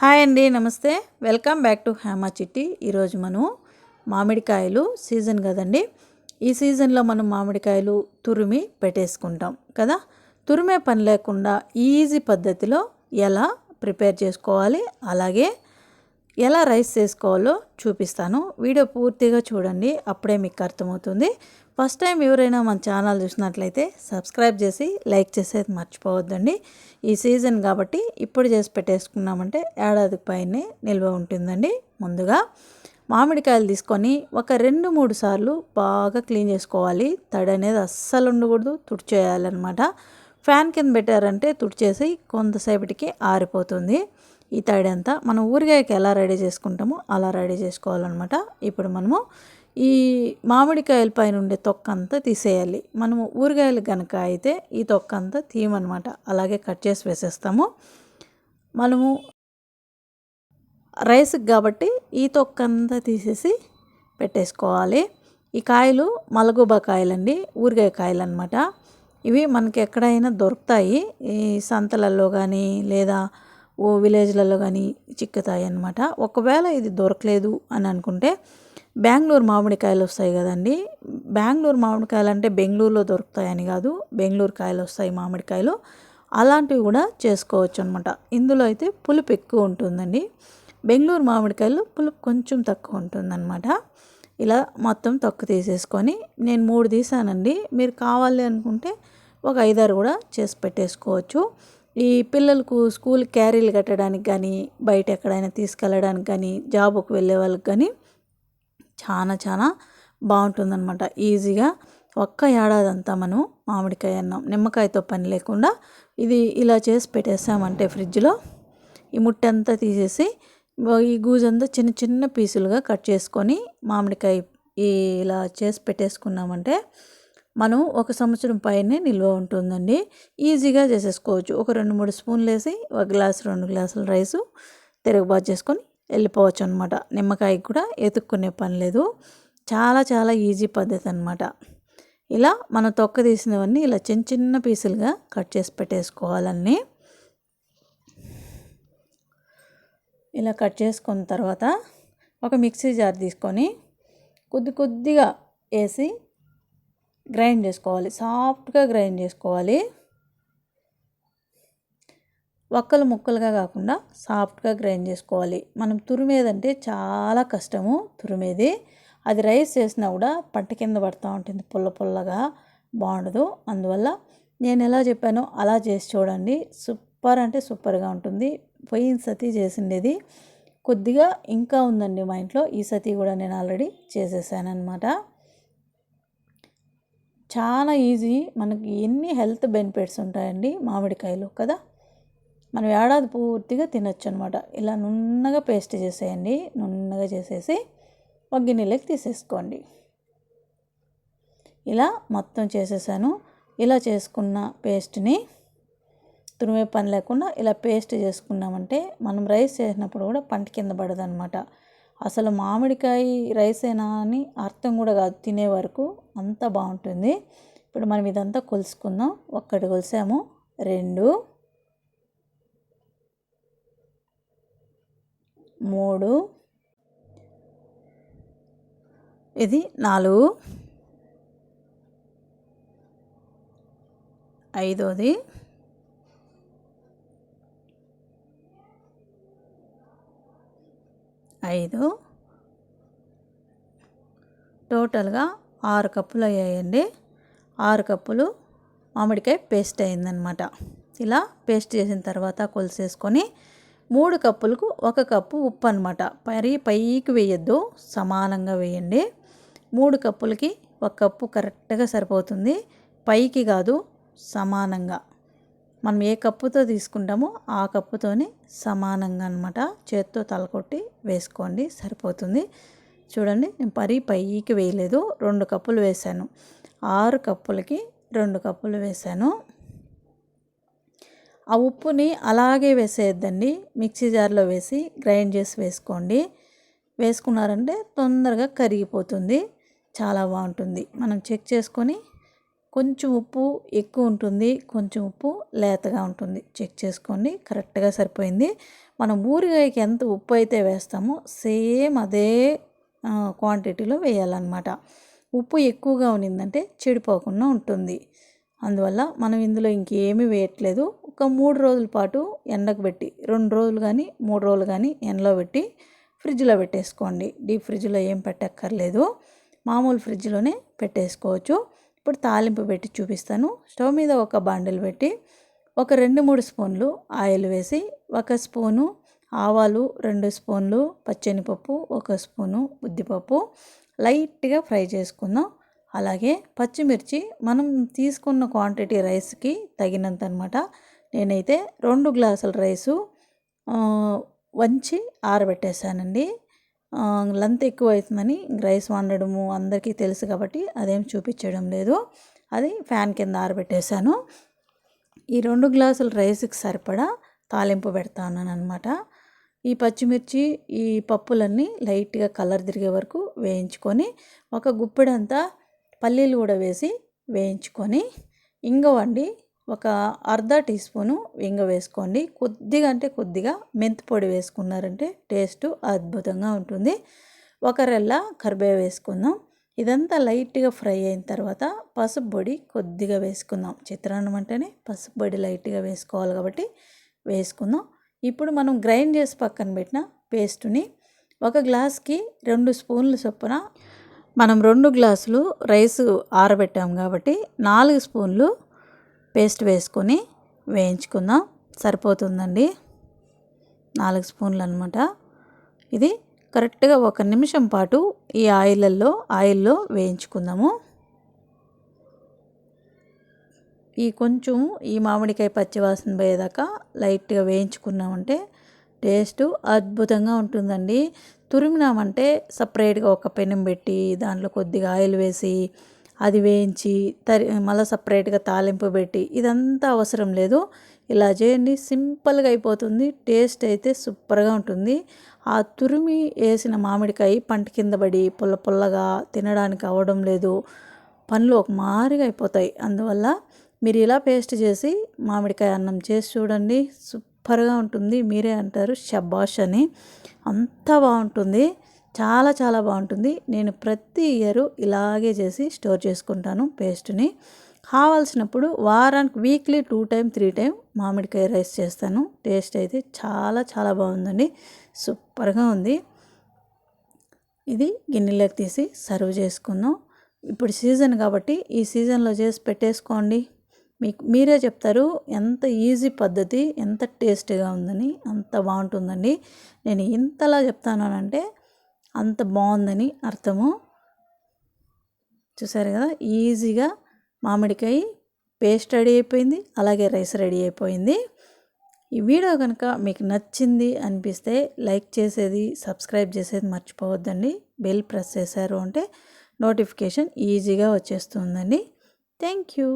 Hi అండి నమస్తే. Welcome back to Hema చిట్టి. ఈరోజు మనం మామిడికాయలు సీజన్ కదండి. ఈ సీజన్లో మనం మామిడికాయలు తురిమి పెట్టేసుకుంటాం కదా. తురిమే పని లేకుండా ఈజీ పద్ధతిలో ఎలా ప్రిపేర్ చేసుకోవాలి? అలాగే ఎలా రైస్ చేసుకోవాలో చూపిస్తాను. వీడియో పూర్తిగా చూడండి అప్పుడే మీకు అర్థమవుతుంది. ఫస్ట్ టైం ఎవరైనా మన ఛానల్ చూసినట్లయితే సబ్స్క్రైబ్ చేసి లైక్ చేసేది మర్చిపోవద్దండి. ఈ సీజన్ కాబట్టి ఇప్పుడు చేసి పెట్టేసుకున్నామంటే ఏడాది పైనే నిల్వ ఉంటుందండి ముందుగా. మామిడికాయలు తీసుకొని ఒక రెండు మూడు సార్లు బాగా క్లీన్ చేసుకోవాలి. తడి అనేది అస్సలు ఉండకూడదు తుడిచేయాలన్నమాట. ఫ్యాన్ కింద పెట్టారంటే తుడిచేసి కొంతసేపటికి ఆరిపోతుంది. ఈ తడి అంతా మనం ఊరిగాయకి ఎలా రెడీ చేసుకుంటామో అలా రెడీ చేసుకోవాలన్నమాట. ఇప్పుడు మనము ఈ మామిడికాయల పైన ఉండే తొక్క అంతా తీసేయాలి. మనము ఊరగాయలు కనుక అయితే ఈ తొక్క అంతా తీయమన్నమాట. అలాగే కట్ చేసి వేసేస్తాము. మనము రైస్కి కాబట్టి ఈ తొక్క అంతా తీసేసి పెట్టేసుకోవాలి. ఈ కాయలు మలగుబా కాయలండి ఊరగాయ కాయలు అనమాట ఇవి మనకి ఎక్కడైనా దొరుకుతాయి. ఈ సంతలలో కానీ లేదా ఓ విలేజ్లలో కానీ చిక్కుతాయి అన్నమాట. ఒకవేళ ఇది దొరకలేదు అని అనుకుంటే బెంగళూరు మామిడికాయలు వస్తాయి కదండి. బెంగళూరు మామిడికాయలు అంటే బెంగళూరులో దొరుకుతాయని కాదు బెంగళూరు కాయలు వస్తాయి మామిడికాయలు. అలాంటివి కూడా చేసుకోవచ్చు అనమాట ఇందులో అయితే పులుపు ఎక్కువ ఉంటుందండి. బెంగళూరు మామిడికాయలు పులుపు కొంచెం తక్కువ ఉంటుందన్నమాట. ఇలా మొత్తం తొక్కు తీసేసుకొని నేను మూడు తీసానండి. మీరు కావాలి అనుకుంటే ఒక ఐదారు కూడా చేసి పెట్టేసుకోవచ్చు. ఈ పిల్లలకు స్కూల్ క్యారీలు కట్టడానికి కానీ బయట ఎక్కడైనా తీసుకెళ్ళడానికి కానీ జాబ్కు వెళ్ళే వాళ్ళకి కానీ చాలా చాలా బాగుంటుందన్నమాట. ఈజీగా ఒక్క ఏడాది అంతా మనం మామిడికాయ అన్నాం నిమ్మకాయతో పని లేకుండా ఇది ఇలా చేసి పెట్టేసామంటే ఫ్రిడ్జ్లో ఈ ముట్టంతా తీసేసి ఈ గూజంతా చిన్న చిన్న పీసులుగా కట్ చేసుకొని మామిడికాయ ఇలా చేసి పెట్టేసుకున్నామంటే మనం ఒక సంవత్సరం పైనే నిల్వ ఉంటుందండి. ఈజీగా చేసేసుకోవచ్చు. ఒక రెండు మూడు స్పూన్లు వేసి ఒక గ్లాస్ రెండు గ్లాసుల రైసు తిరగబాటు చేసుకొని వెళ్ళిపోవచ్చు అనమాట నిమ్మకాయకి కూడా ఎతుక్కునే పని లేదు. చాలా చాలా ఈజీ పద్ధతి అనమాట ఇలా మనం తొక్క తీసినవన్నీ ఇలా చిన్న చిన్న పీసులుగా కట్ చేసి పెట్టేసుకోవాలన్నీ ఇలా కట్ చేసుకున్న తర్వాత ఒక మిక్సీ జార్ తీసుకొని కొద్ది కొద్దిగా వేసి గ్రైండ్ చేసుకోవాలి. సాఫ్ట్గా గ్రైండ్ చేసుకోవాలి. వక్కలు ముక్కలుగా కాకుండా సాఫ్ట్గా గ్రైండ్ చేసుకోవాలి. మనం తురిమేదంటే చాలా కష్టము తురిమేది. అది రైస్ చేసినా కూడా పంట కింద పడుతూ ఉంటుంది. పుల్ల పుల్లగా బాగుండదు. అందువల్ల నేను ఎలా చెప్పానో అలా చేసి చూడండి. సూపర్ అంటే సూపర్గా ఉంటుంది. పోయిన సతి చేసిండేది. కొద్దిగా ఇంకా ఉందండి మా ఇంట్లో. ఈ సతి కూడా నేను ఆల్రెడీ చేసేసాను అనమాట చాలా ఈజీ. మనకి ఎన్ని హెల్త్ బెనిఫిట్స్ ఉంటాయండి మామిడికాయలు కదా? మనం ఏడాది పూర్తిగా తినొచ్చు అనమాట ఇలా నున్నగా పేస్ట్ చేసేయండి. నున్నగా చేసేసి ఒక గిన్నెలోకి తీసేసుకోండి. ఇలా మొత్తం చేసేసాను. ఇలా చేసుకున్న పేస్ట్ని తురిమే పని లేకుండా ఇలా పేస్ట్ చేసుకున్నామంటే మనం రైస్ చేసినప్పుడు కూడా పంట కింద పడదనమాట. అసలు మామిడికాయ రైసేనా అని అర్థం కూడా కాదు. తినే వరకు అంత బాగుంటుంది. ఇప్పుడు మనం ఇదంతా కొలుసుకుందాం. ఒక్కటి కొలిసాము. రెండు మూడు ఇది నాలుగు ఐదోది ఐదు. టోటల్గా ఆరు కప్పులు అయ్యాయండి. ఆరు కప్పులు మామిడికాయ పేస్ట్ అయిందనమాట ఇలా పేస్ట్ చేసిన తర్వాత కొలిసేసుకొని మూడు కప్పులకు ఒక కప్పు ఉప్పు అనమాట పరి పైకి వేయద్దు సమానంగా వేయండి. మూడు కప్పులకి ఒక కప్పు కరెక్ట్గా సరిపోతుంది. పైకి కాదు సమానంగా. మనం ఏ కప్పుతో తీసుకుంటామో ఆ కప్పుతోనే సమానంగా అనమాట చేత్తో తలకొట్టి వేసుకోండి సరిపోతుంది. చూడండి నేను పరి పైకి వేయలేదు రెండు కప్పులు వేసాను ఆరు కప్పులకి రెండు కప్పులు వేసాను ఆ ఉప్పుని అలాగే వేసేయద్దండి. మిక్సీ జార్లో వేసి గ్రైండ్ చేసి వేసుకోండి. వేసుకున్నారంటే తొందరగా కరిగిపోతుంది. చాలా బాగుంటుంది. మనం చెక్ చేసుకొని కొంచెం ఉప్పు ఎక్కువ ఉంటుంది కొంచెం ఉప్పు లేతగా ఉంటుంది. చెక్ చేసుకోండి కరెక్ట్గా సరిపోయింది. మనం ఊరిగాయకి ఎంత ఉప్పు అయితే వేస్తామో సేమ్ అదే క్వాంటిటీలో వేయాలన్నమాట. ఉప్పు ఎక్కువగా ఉన్నిందంటే చెడిపోకుండా ఉంటుంది. అందువల్ల మనం ఇందులో ఇంకేమీ వేయట్లేదు. ఒక మూడు రోజుల పాటు ఎండకు పెట్టి రెండు రోజులు కానీ మూడు రోజులు కానీ ఎండలో పెట్టి ఫ్రిడ్జ్లో పెట్టేసుకోండి. డీప్ ఫ్రిడ్జ్లో ఏం పెట్టక్కర్లేదు. మామూలు ఫ్రిడ్జ్లోనే పెట్టేసుకోవచ్చు. ఇప్పుడు తాలింపు పెట్టి చూపిస్తాను. స్టవ్ మీద ఒక బాండిల్ పెట్టి ఒక రెండు మూడు స్పూన్లు ఆయిల్ వేసి ఒక స్పూను ఆవాలు రెండు స్పూన్లు పచ్చనిపప్పు ఒక స్పూను ఉద్దిపప్పు లైట్గా ఫ్రై చేసుకుందాం. అలాగే పచ్చిమిర్చి మనం తీసుకున్న క్వాంటిటీ రైస్కి తగినంత అనమాట నేనైతే రెండు గ్లాసుల రైసు వంచి ఆరబెట్టేశానండి. లెంత్ ఎక్కువ అవుతుందని రైస్ వండడము అందరికీ తెలుసు కాబట్టి అదేం చూపించడం లేదు. అది ఫ్యాన్ కింద ఆరబెట్టేశాను. ఈ రెండు గ్లాసులు రైస్కి సరిపడా తాలింపు పెడతాను అనమాట ఈ పచ్చిమిర్చి ఈ పప్పులన్నీ లైట్గా కలర్ తిరిగే వరకు వేయించుకొని ఒక గుప్పెడంతా పల్లీలు కూడా వేసి వేయించుకొని ఇంగవండి. ఒక అర్ధ టీ స్పూను ఇంగ వేసుకోండి. కొద్దిగా అంటే కొద్దిగా మెంతి పొడి వేసుకున్నారంటే టేస్ట్ అద్భుతంగా ఉంటుంది. ఒక రెల్ల వేసుకుందాం. ఇదంతా లైట్గా ఫ్రై అయిన తర్వాత పసుపు పొడి కొద్దిగా వేసుకుందాం. చిత్రాన్నం అంటేనే పసుపు పొడి లైట్గా వేసుకోవాలి కాబట్టి వేసుకుందాం. ఇప్పుడు మనం గ్రైండ్ చేసి పక్కన పెట్టిన పేస్ట్ని ఒక గ్లాస్కి రెండు స్పూన్లు చొప్పున మనం రెండు గ్లాసులు రైస్ ఆరబెట్టాం కాబట్టి నాలుగు స్పూన్లు పేస్ట్ వేసుకొని వేయించుకుందాం. సరిపోతుందండి. నాలుగు స్పూన్లు అనమాట ఇది కరెక్ట్గా ఒక నిమిషం పాటు ఈ ఆయిల్లో ఆయిల్లో వేయించుకుందాము. ఈ కొంచెం ఈ మామిడికాయ పచ్చివాసన పోయేదాకా లైట్గా వేయించుకున్నామంటే టేస్ట్ అద్భుతంగా ఉంటుందండి. తురిమినామంటే సపరేట్గా ఒక పెనం పెట్టి దాంట్లో కొద్దిగా ఆయిల్ వేసి అది వేయించి తరి మళ్ళీ సపరేట్గా తాలింపు పెట్టి ఇదంతా అవసరం లేదు. ఇలా చేయండి. సింపుల్గా అయిపోతుంది. టేస్ట్ అయితే సూపర్గా ఉంటుంది. ఆ తురిమి వేసిన మామిడికాయ పంట కింద పడి పుల్ల పుల్లగా తినడానికి అవ్వడం లేదు. పనులు ఒక మారిగా అయిపోతాయి. అందువల్ల మీరు ఇలా పేస్ట్ చేసి మామిడికాయ అన్నం చేసి చూడండి. సూపర్గా ఉంటుంది. మీరే అంటారు షబాష్ అని. అంత బాగుంటుంది. చాలా చాలా బాగుంటుంది. నేను ప్రతి ఇయర్ ఇలాగే చేసి స్టోర్ చేసుకుంటాను పేస్ట్ని. కావాల్సినప్పుడు వారానికి weekly two time three time మామిడికాయ రైస్ చేస్తాను. టేస్ట్ అయితే చాలా చాలా బాగుందండి. సూపర్గా ఉంది. ఇది గిన్నెలోకి తీసి సర్వ్ చేసుకుందాం. ఇప్పుడు సీజన్ కాబట్టి ఈ సీజన్లో చేసి పెట్టేసుకోండి. మీకు మీరే చెప్తారు ఎంత ఈజీ పద్ధతి ఎంత టేస్టీగా ఉందని అంత బాగుంటుందండి. నేను ఇంతలా చెప్తానంటే అంత బాగుందని అర్థము. చూసారు కదా? ఈజీగా మామిడికాయ పేస్ట్ రెడీ అయిపోయింది అలాగే రైస్ రెడీ అయిపోయింది. ఈ వీడియో కనుక మీకు నచ్చింది అనిపిస్తే లైక్ చేసేది సబ్స్క్రైబ్ చేసేది మర్చిపోవద్దండి. బెల్ ప్రెస్ చేశారు అంటే నోటిఫికేషన్ ఈజీగా వచ్చేస్తుందండి. Thank you.